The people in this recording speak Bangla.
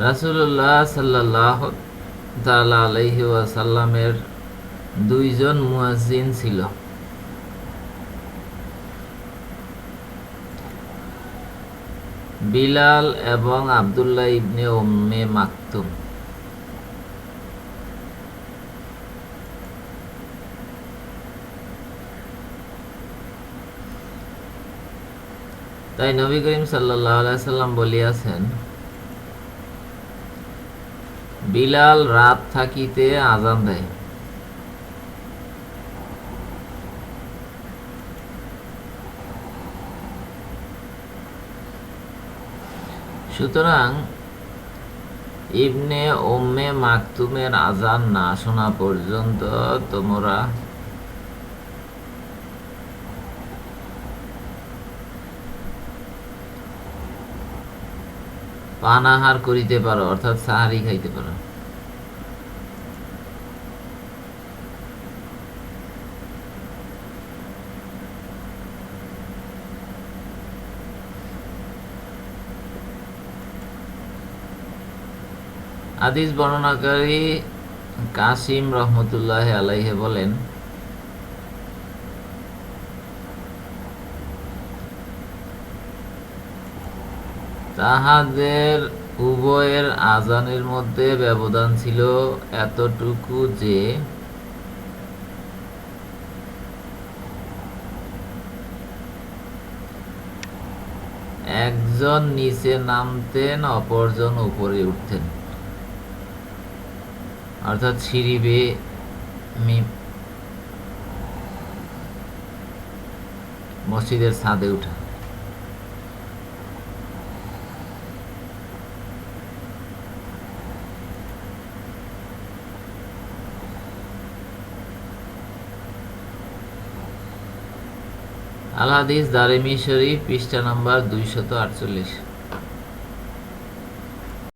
রাসুল্লাহ সাল্লাহ তালা আলহি ওয়াসাল্লামের দুইজন মুয়াজ্জিন ছিল। বিলাল এবং আবদুল্লাহ ইবনে উম্মে মাকতুম। তাই নবী করিম সাল্লাহ সাল্লাম বলিয়াছেন বিলাল রাত থাকিতে আজান দেয়। সুতরাং ইবনে ওম্মে মাকতুমের আজান না শোনা পর্যন্ত তোমরা পানাহার করিতে পারো অর্থাৎ সাহারি খাইতে পারো। হাদিস বর্ণনাকারী কাসিম রহমতুল্লাহ আলাইহে বলেন তাহাদের উভয়ের আজানের মধ্যে ব্যবধান ছিল এতটুকু যে একজন নিচে নামতেন, অপরজন উপরে উঠতেন। অর্থাৎ সিঁড়ি মসজিদের ছাদে উঠা। আল হাদিস দারিমি শরীফ পৃষ্ঠা নাম্বার দুইশত আটচল্লিশ।